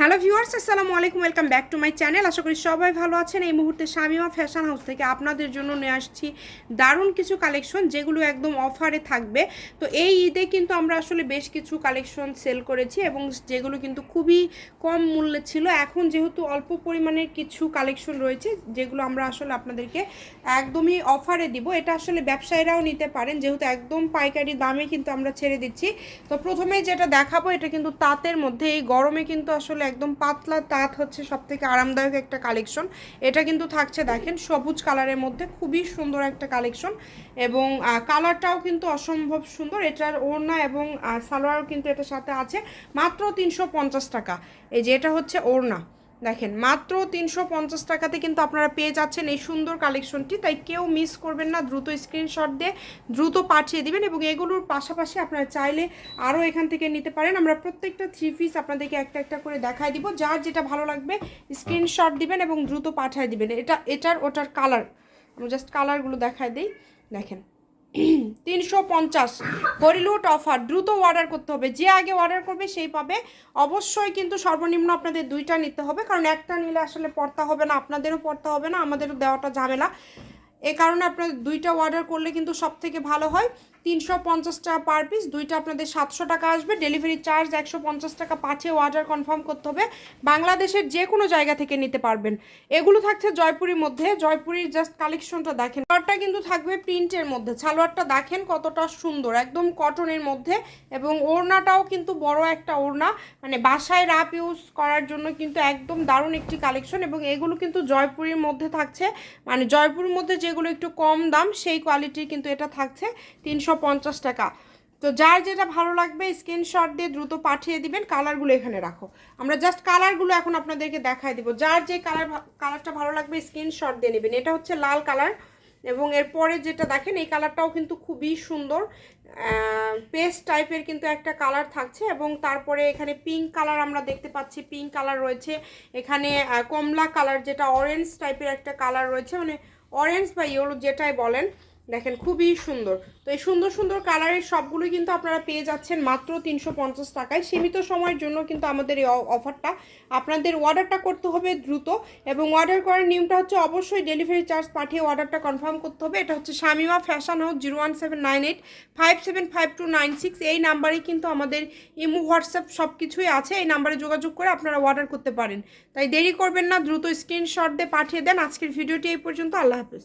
Hello viewers, আসসালামু আলাইকুম, welcome back to my channel. আশা করি সবাই ভালো আছেন। এই মুহূর্তে শামিমা ফ্যাশন হাউস থেকে আপনাদের জন্য নিয়ে আসছি দারুণ কিছু কালেকশন যেগুলো একদম অফারে থাকবে। তো এই ঈদে কিন্তু আমরা আসলে বেশ কিছু কালেকশন সেল করেছি এবং যেগুলো কিন্তু খুবই কম মূল্যে ছিল। এখন যেহেতু অল্প পরিমাণের কিছু কালেকশন রয়েছে, যেগুলো আমরা আসলে আপনাদেরকে একদমই অফারে দিব। এটা আসলে ব্যবসায়ীরাও নিতে পারেন, যেহেতু একদম পাইকারি দামে কিন্তু আমরা ছেড়ে দিচ্ছি। তো প্রথমেই যেটা দেখাবো, এটা কিন্তু তাঁতের মধ্যে। এই গরমে কিন্তু আসলে একদম পাতলা তাঁত হচ্ছে সব থেকে আরামদায়ক একটা কালেকশন। এটা কিন্তু থাকছে দেখেন, সবুজ কালারের মধ্যে খুবই সুন্দর একটা কালেকশন এবং কালারটাও কিন্তু অসম্ভব সুন্দর। এটার ওড়না এবং সালোয়ারও কিন্তু এটার সাথে আছে। মাত্র তিনশো পঞ্চাশ টাকা। এই যে এটা হচ্ছে ওড়না। দেখেন, মাত্র তিনশো পঞ্চাশ টাকাতে কিন্তু আপনারা পেয়ে যাচ্ছেন এই সুন্দর কালেকশনটি তাই কেউ মিস করবেন না, দ্রুত স্ক্রিনশট দিয়ে দ্রুত পাঠিয়ে দিবেন এবং এগুলোর পাশাপাশি আপনারা চাইলে আরও এখান থেকে নিতে পারেন। আমরা প্রত্যেকটা থ্রি পিস আপনাদেরকে একটা একটা করে দেখাই দিব। যার যেটা ভালো লাগবে স্ক্রিনশট দিবেন এবং দ্রুত পাঠিয়ে দিবেন। এটা, এটার, ওটার কালার আমরা জাস্ট কালারগুলো দেখাই দিই। দেখেন তিনশো পঞ্চাশ। করিলুট অফার দ্রুত অর্ডার করতে হবে। যে আগে অর্ডার করবে সেই পাবে। অবশ্যই কিন্তু সর্বনিম্ন আপনাদের দুইটা নিতে হবে, কারণ একটা নিলে আসলে পড়তা হবে না, আপনাদেরও পড়তা হবে না, আমাদেরও দেওয়াটা ঝামেলা। এ কারণে আপনাদের দুইটা অর্ডার করলে কিন্তু সব থেকে ভালো হয়। তিনশো পঞ্চাশ টাকা পার পিস দুইটা আপনাদের সাতশো টাকা আসবে। ডেলিভারি চার্জ একশো পঞ্চাশ টাকা পাঠিয়ে অর্ডার কনফার্ম করতে হবে। বাংলাদেশের যে কোনো জায়গা থেকে নিতে পারবেন। এগুলো থাকছে জয়পুরের মধ্যে। জয়পুরের জাস্ট কালেকশনটা দেখেন। সালোয়ারটা কিন্তু থাকবে প্রিন্টের মধ্যে। সালোয়ারটা দেখেন কতটা সুন্দর, একদম কটনের মধ্যে। এবং ওড়নাটাও কিন্তু বড় একটা ওড়না। মানে বাসায় রাপ ইউজ করার জন্য কিন্তু একদম দারুণ একটি কালেকশন এবং এগুলো কিন্তু জয়পুরের মধ্যে থাকছে। মানে জয়পুরের মধ্যে যেগুলো একটু কম দাম, সেই কোয়ালিটির কিন্তু এটা থাকছে। তিনশো পঞ্চাশ টাকা। তো যার যেটা ভালো লাগবে স্ক্রিনশট দিয়ে দ্রুত পাঠিয়ে দিবেন কালারগুলো এখানে রাখো। আমরা জাস্ট কালারগুলো এখন আপনাদেরকে দেখাই দিব। যার যে কালার কালারটা ভালো লাগবে স্ক্রিনশট দিয়ে নেবেন। এটা হচ্ছে লাল কালার এবং এরপরে যেটা দেখেন, এই কালারটাও কিন্তু খুবই সুন্দর। পেস্ট টাইপের কিন্তু একটা কালার থাকছে এবং তারপরে এখানে পিঙ্ক কালার আমরা দেখতে পাচ্ছি। পিঙ্ক কালার রয়েছে। এখানে কমলা কালার যেটা অরেঞ্জ টাইপের একটা কালার রয়েছে। মানে অরেঞ্জ বা ইয়েলো যেটাই বলেন দেখেন খুবই সুন্দর। তো এই সুন্দর সুন্দর কালারের সবগুলোই কিন্তু আপনারা পেয়ে যাচ্ছেন মাত্র তিনশো পঞ্চাশ টাকায়। সীমিত সময়ের জন্য কিন্তু আমাদের এই অফারটা আপনাদের অর্ডারটা করতে হবে দ্রুত এবং অর্ডার করার নিয়মটা হচ্ছে অবশ্যই ডেলিভারি চার্জ পাঠিয়ে অর্ডারটা কনফার্ম করতে হবে। এটা হচ্ছে Shamima fashion house zero one seven nine eight five seven five two nine six এই নাম্বারেই কিন্তু আমাদের ইমো, হোয়াটসঅ্যাপ সব কিছুই আছে। এই নাম্বারে যোগাযোগ করে আপনারা অর্ডার করতে পারেন। তাই দেরি করবেন না, দ্রুত স্ক্রিনশট দিয়ে পাঠিয়ে দেন। আজকের ভিডিওটি এই পর্যন্ত। আল্লাহ হাফেজ।